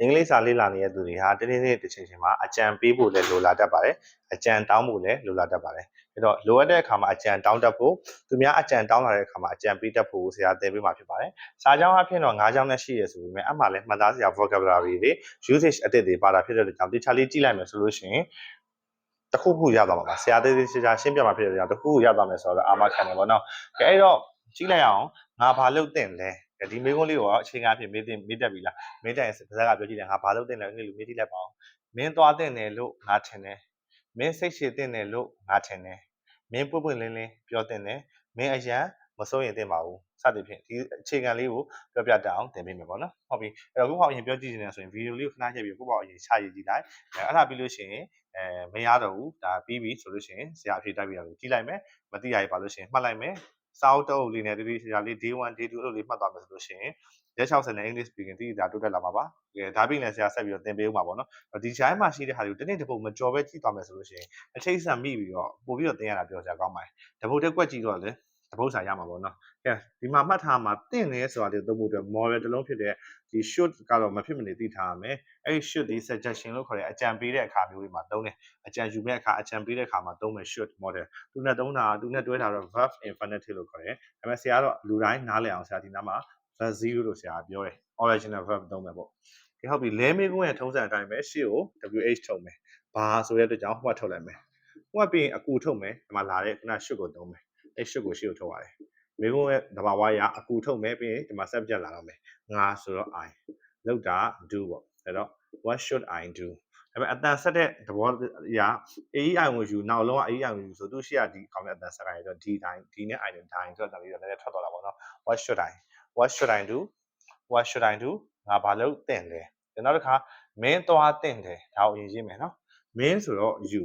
အင်္ဂလိပ်စာလေ့လာနေတဲ့သူတွေဟာတနေ့နေ့တစ်ချိန်ချိန်မှာအကြံပေးဖို့လည်းလိုလာတတ်ပါတယ်အကြံတောင်းဖို့လည်းလိုလာတတ်ပါတယ်အဲ့တော့လိုအပ်တဲ့အခါမှာအကြံတောင်းတတ်ဖို့သူများအကြံတောင်းလာတဲ့အခါမှာအကြံပေးတတ်ဖို့ဆရာသင်ပေးမှာဖြစ်ပါတယ်စာကြောင်းအဖြစ်တော့၅ကြောင်းနဲ့ရှိရဆိုပေမဲ့အမှလည်းမှတ်သားစရာ vocabulary တွေ usage အသစ်တွေပါတာဖြစ်တဲ့အတွက်ကြောင့်တခြားလေးကြည့်လိုက်မယ်ဆိုလို့ရှိရင်တခုခုရသွားမှာပါဆရာသေးသေးချာချာရှင်းပြမှာဖြစ်တဲ့ကြောင့်တခုခုရသွားမယ်ဆိုတော့အာမခံတယ်ပေါ့နော်ကဲအဲ့တော့ကြည့်လိုက်အောင်ငါဘာလုပ်တင်လဲ ဒီမေးခွန်းလေးကိုအချိန်ကားဖြစ်မေးတင်မေးတတ်ပြီလားမေးတတ်ရင်ပါဇက်ကပြောကြည့်တယ်ငါဘာလုပ်တင်လဲအဲ့လိုမေးကြည့်လိုက်ပါဦးမင်းသွားတင်တယ်လို့ငါထင်တယ်မင်းစိတ်ရှည်တင်တယ်လို့ငါထင်တယ်မင်းပွပွလင်းလင်းပြောတင်တယ်မင်းအရန်မစိုးရင်တင်ပါဘူးစသည်ဖြင့်ဒီအခြေခံလေးကိုပြောပြတတ်အောင်သင်ပေးမယ်ပေါ့နော်ဟုတ်ပြီအဲ့တော့ခုပေါ့အရင်ပြောကြည့်နေတယ်ဆိုရင်ဗီဒီယိုလေးကိုခဏချက်ပြီးခုပေါ့အရင်ချရည်ကြည့်လိုက်အဲအဲ့ဒါပြီးလို့ရှိရင်အဲမရတော့ဘူးဒါပြီးပြီဆိုလို့ရှိရင်ဆရာအဖြေတိုက်ပြီးတော့ကြည့်လိုက်မယ်မသိရရပါလို့ရှိရင်မှတ်လိုက်မယ် စာအုပ်တုပ်လေးနဲ့တတိဆရာလေး day 1 day 2အဲ့လိုလေးမှတ်သွားမယ်ဆိုလို့ရှိရင်ရက်60နဲ့ English speaking တတိဒါတိုးတက်လာမှာပါ။အဲဒါပြီးလည်းဆရာဆက်ပြီးတော့သင်ပေးဦးမှာပေါ့နော်။ဒီချိုင်းမှာရှိတဲ့ဟာတွေကိုတနေ့တစ်ပုတ်မကြော်ပဲကြည့်သွားမယ်ဆိုလို့ရှိရင်အထိတ်ဆန်မိပြီးတော့ပို့ပြီးတော့သင်ရတာပြောစရာကောင်းပါတယ်။တပုတ်တက်ကွက်ကြည့်တော့လေ တပုတ်စာရမှာပေါ့နော်။ကဲဒီမှာမှတ်ထားမှာတင့်နေဆိုတာတွေသုံးဖို့အတွက် model တစ်လုံးဖြစ်တဲ့ဒီ should ကတော့မဖြစ်မနေသိထားရမယ်။အဲဒီ should ဒီ suggestion လို့ခေါ်တဲ့အကြံပေးတဲ့အခါမျိုးတွေမှာသုံးတယ်။အကြံယူမဲ့အခါအကြံပေးတဲ့အခါမှာသုံးမယ် should model ။သူနဲ့သုံးတာသူနဲ့တွဲတာတော့ verb infinitive လို့ခေါ်တယ်။ဒါပေမဲ့ဆရာကတော့လူတိုင်းနားလည်အောင်ဆရာဒီနားမှာ verb 0လို့ဆရာပြောတယ် original verb သုံးမယ်ပေါ့။ကဲဟုတ်ပြီလဲမေးခွန်းရဲ့ထုံးစံအတိုင်းပဲရှေ့ကို WH ထုတ်မယ်။ဘာဆိုတဲ့အတွက်ကြောင့်ဟိုကထုတ်လိုက်မယ်။ဟိုကပြီးရင်အကူထုတ်မယ်ဒီမှာလာတဲ့ခုန should ကိုသုံးမယ်။ အဲ should ကိုရှေ့ကိုထုတ်ရတယ်။မေးခွန်းရဲ့တဘာဝရအကူထုတ်မယ်ပြီးရင်ဒီမှာ subject လာတော့မယ်။ငါဆိုတော့ I လောက်တာ do ပေါ့။အဲ့တော့ what should I do ဒါပေမဲ့အတန်ဆက်တဲ့သဘောအရာ AEI ကိုယူနောက်လုံးက AEI ကိုယူဆိုသူရှိရဒီကောင်းတဲ့အတန်ဆက်တိုင်းတော့ဒီတိုင်းဒီနဲ့ I နဲ့တိုင်းဆိုတော့ဒါလေးတော့လည်းထွက်သွားတာပေါ့နော် what should I what should I do what should I do ငါဘာလုပ်သင့်လဲနောက်တစ်ခါမင်းသွားသင့်တယ်ဒါကိုအရင်ရေးမယ်နော်မင်းဆိုတော့ you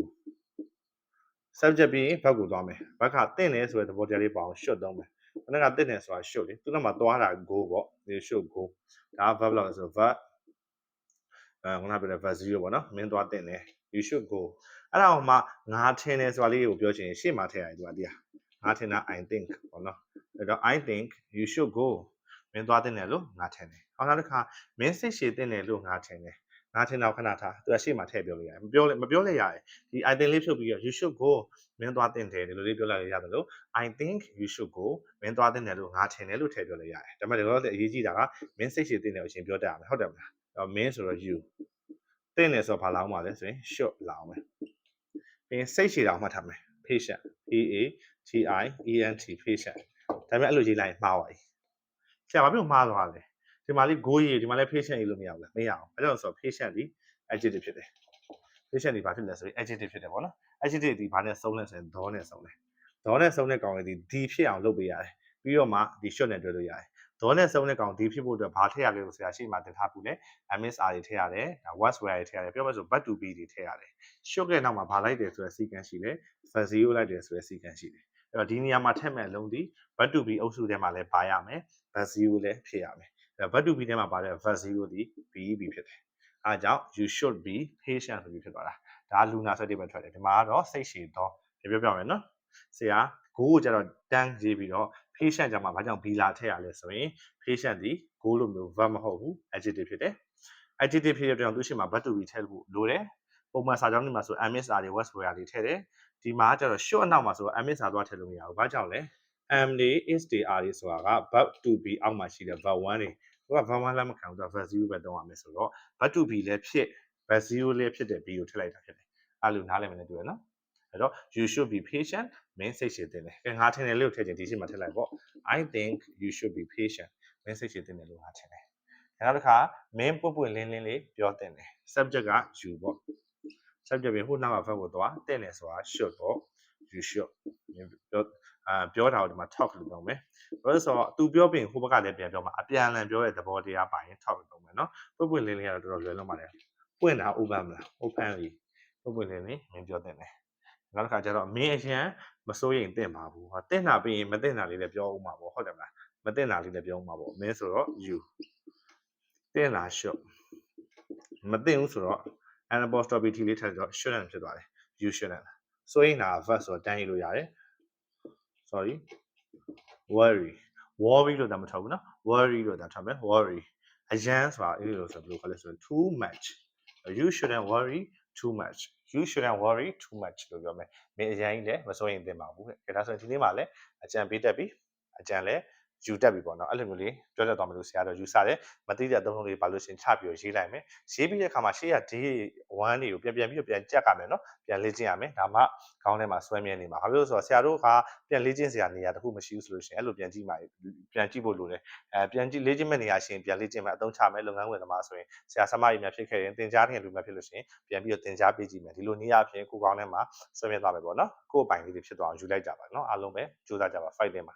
subject ပြီးရင်ဘက်ကိုသွားမယ်ဘက်ကသင့်တယ်ဆိုတဲ့သဘောတရားလေးပါအောင် should သုံးမယ်ခဏကသင့်တယ်ဆိုတာ should လေသူကမှသွားတာ go ပေါ့ဒီ should go ဒါ verb လောက်ဆို verb အဲခုနပြောတဲ့ verb 0ပေါ့နော်မင်းသွားတင်တယ် you should go အဲ့ဒါမှငါထင်တယ်ဆိုတာလေးကိုပြောချင်ရှေ့မှာထည့်ရတယ်သူကတရားငါထင်တာ I think ပေါ့နော်အဲ့တော့ I think you should go မင်းသွားတင်တယ်လို့ငါထင်တယ်ဟောနောက်တစ်ခါမင်းစိတ်ရှည်တင်တယ်လို့ငါထင်တယ် ငါထင်တော့ခဏထားသူကရှေ့မှာထည့်ပြောလို့ရတယ်မပြောလဲမပြောလဲရတယ်ဒီ I think လေးဖြုတ်ပြီးတော့ you should go မင်းသွားတင်တယ်ဒီလိုလေးပြောလိုက်ရရတယ်လို့ I think you should go မင်းသွားတင်တယ်လို့ငါထင်တယ်လို့ထည့်ပြောလိုက်ရတယ်ဒါပေမဲ့ဒီလိုလည်းအရေးကြီးတာကမင်းစိတ်ရှည်တင်တယ်ကိုအရင်ပြောတတ်ရမယ်ဟုတ်တယ်မလားအဲ့မင်းဆိုတော့ you တင်တယ်ဆိုတော့ဘာလာအောင်ပါလဲဆိုရင် short လာအောင်ပဲပြီးရင်စိတ်ရှည်တာမှတ်ထားမယ် patient P A T I E N T patient ဒါပေမဲ့အဲ့လိုရေးလိုက်မှားပါပြီဆရာဘာဖြစ်လို့မှားသွားလဲ ဒီမှာလေး go ရေးဒီမှာလည်း patient ရေးလို့မရဘူးလားမရအောင်အဲ့ဒါဆို patient ဒီ adjective ဖြစ်တယ် patient ဒီဘာဖြစ်လဲဆိုရင် adjective ဖြစ်တယ်ပေါ့နော် adjective ဒီဘာနဲ့စုံလဲဆိုရင်ဒေါနဲ့စုံတယ်ဒေါနဲ့စုံတဲ့ကောင်လေးဒီဒီဖြစ်အောင်လုပ်ပေးရတယ်ပြီးတော့မှဒီ short နဲ့တွဲလို့ရတယ်ဒေါနဲ့စုံတဲ့ကောင်ဒီဖြစ်ဖို့အတွက်ဘာထည့်ရလဲဆိုဆရာရှေ့မှာတင်ထားဘူးလေ MSR တွေထည့်ရတယ်ဒါ what's where တွေထည့်ရတယ်ပြောမှဆို but to be တွေထည့်ရတယ် short ရဲ့နောက်မှာဘာလိုက်တယ်ဆိုတဲ့ sequence ရှိတယ် for zero လိုက်တယ်ဆိုတဲ့ sequence ရှိတယ်အဲ့တော့ဒီနေရာမှာထည့်မဲ့အလုံးဒီ but to be အုပ်စုထဲမှာလည်းပါရမယ် but zero လည်းဖြစ်ရမယ် အဲ့တော့ but to be ထဲမှာပါတဲ့ but zero ဒီ BEB ဖြစ်တယ်အားကြောင့် you should be patient ဆိုပြီးဖြစ်သွားတာဒါလူနာဆက်တိပဲထွက်တယ်ဒီမှာကတော့စိတ်ရှည်တော့ပြောပြမယ်နော်ဆရာကိုကိုကျတော့တန်းရေးပြီးတော့ patient ကြမှာဘာကြောင့် be လာထည့်ရလဲဆိုရင် patient ဒီ go လို့မျိုး verb မဟုတ်ဘူး adjective ဖြစ်တယ် adjective ဖြစ်တဲ့အတွက်သူရှိမှာ but to be ထည့်ဖို့လိုတယ်ပုံမှန်စာကြောင်းတွေမှာဆို MSR တွေ was were တွေထည့်တယ်ဒီမှာကျတော့ short အနောက်မှာဆို MSR သွားထည့်လို့မရဘူးဘာကြောင့်လဲ am တွေ is တွေ are တွေဆိုတာက but to be အောက်မှာရှိတဲ့ verb 1တွေသူက verb 1လက်မခံဘူးသူက verb 0ပဲသုံးရမယ်ဆိုတော့ but to be လည်းဖြစ် verb 0လည်းဖြစ်တဲ့ be ကိုထည့်လိုက်တာဖြစ်တယ်အဲ့လိုနားလည်မယ်နဲ့တူရနော်အဲ့တော့ you should be patient မင်းစိတ်ရှည်တင်တယ်ကဲငါထင်တယ်လို့ထည့်ချင်ဒီရှိမှထည့်လိုက်ပေါ့ I think you should be patient မင်းစိတ်ရှည်တင်တယ်လို့ငါထင်တယ်နောက်တစ်ခါမင်းပွပွလင်းလင်းလေးပြောတင်တယ် subject က you ပေါ့ subject ပဲဟိုနောက်က verb ကိုသွားတင်တယ်ဆိုတာ should ပေါ့ you should ပြော အာပြောတာကိုဒီမှာ talk လို့ပြောမယ်ဘာလို့ဆိုတော့သူပြောပြီးဟိုဘက်ကလည်းပြန်ပြောမှာအပြန်အလှန်ပြောတဲ့သဘောတရားပါရင် talk လို့ပြောမယ်နော်ပွပွလင်းလင်းကတော့တော်တော်လွယ်လုံးပါတယ်ပွင့်တာ open မလား open လေးပွပွလင်းလင်းမင်းပြောတင်တယ်နောက်တစ်ခါကျတော့မင်းအရင်မစိုးရင်တင့်ပါဘူးဟာတင့်တာပြီးရင်မတင့်တာလေးလည်းပြောဦးမှာပေါ့ဟုတ်တယ်မလားမတင့်တာလေးလည်းပြောဦးမှာပေါ့မင်းဆိုတော့ you တင့်တာ should မတင့်ဘူးဆိုတော့ an apostrophe t လေးထည့်တော့ shouldn't ဖြစ်သွားတယ် you shouldn't စိုးရင်တာ verb ဆိုတော့တန်းရေးလို့ရတယ် sorry worry worry လို့ဒါမထောက်ဘူးနော် worry လို့ဒါထားမယ် worry အအရန်ဆိုတာအဲ့လိုဆိုဘယ်လိုခေါ်လဲဆိုရင် too much you shouldn't worry too much you shouldn't worry too much လို့ပြောမယ်မင်းအရန်ကြီးလည်းမစိုးရင်သင့်ပါဘူးတဲ့ဒါဆိုရင်ဒီနေ့မှာလည်းအကြံပေးတက်ပြီအကြံလည်း ယူတက်ပြီပေါ့နော်အဲ့လိုမျိုးလေးပြောတတ်သွားမလို့ဆရာတော့ယူဆတယ်မသိတဲ့အသုံးလုံးလေးပါလို့ရှရင်ချပြီးတော့ရေးလိုက်မယ်ရေးပြီးတဲ့အခါမှာရှေ့က day 1တွေကိုပြန်ပြန်ပြီးတော့ပြန်ကြက်ကမယ်နော်ပြန်လေ့ကျင့်ရမယ်ဒါမှခေါင်းထဲမှာဆွဲမြဲနေမှာဘာဖြစ်လို့လဲဆိုတော့ဆရာတို့ကပြန်လေ့ကျင့်စရာနေရာတစ်ခုမရှိဘူးဆိုလို့ရှိရင်အဲ့လိုပြန်ကြည့်မှာပြန်ကြည့်ဖို့လိုတယ်အဲပြန်ကြည့်လေ့ကျင့်မဲ့နေရာရှင်ပြန်လေ့ကျင့်မယ်အသုံးချမယ်လုပ်ငန်းဝင်သမားဆိုရင်ဆရာဆမကြီးများဖြစ်ခဲ့ရင်သင်ကြားတဲ့လူများဖြစ်လို့ရှိရင်ပြန်ပြီးတော့သင်ကြားပေးကြည့်မယ်ဒီလိုနေရာအဖြစ်ကိုယ်ကောင်းထဲမှာဆွဲမြဲသွားမယ်ပေါ့နော်ကိုယ့်အပိုင်လေးတွေဖြစ်သွားအောင်ယူလိုက်ကြပါနော်အားလုံးပဲကြိုးစားကြပါ fight တင်ပါ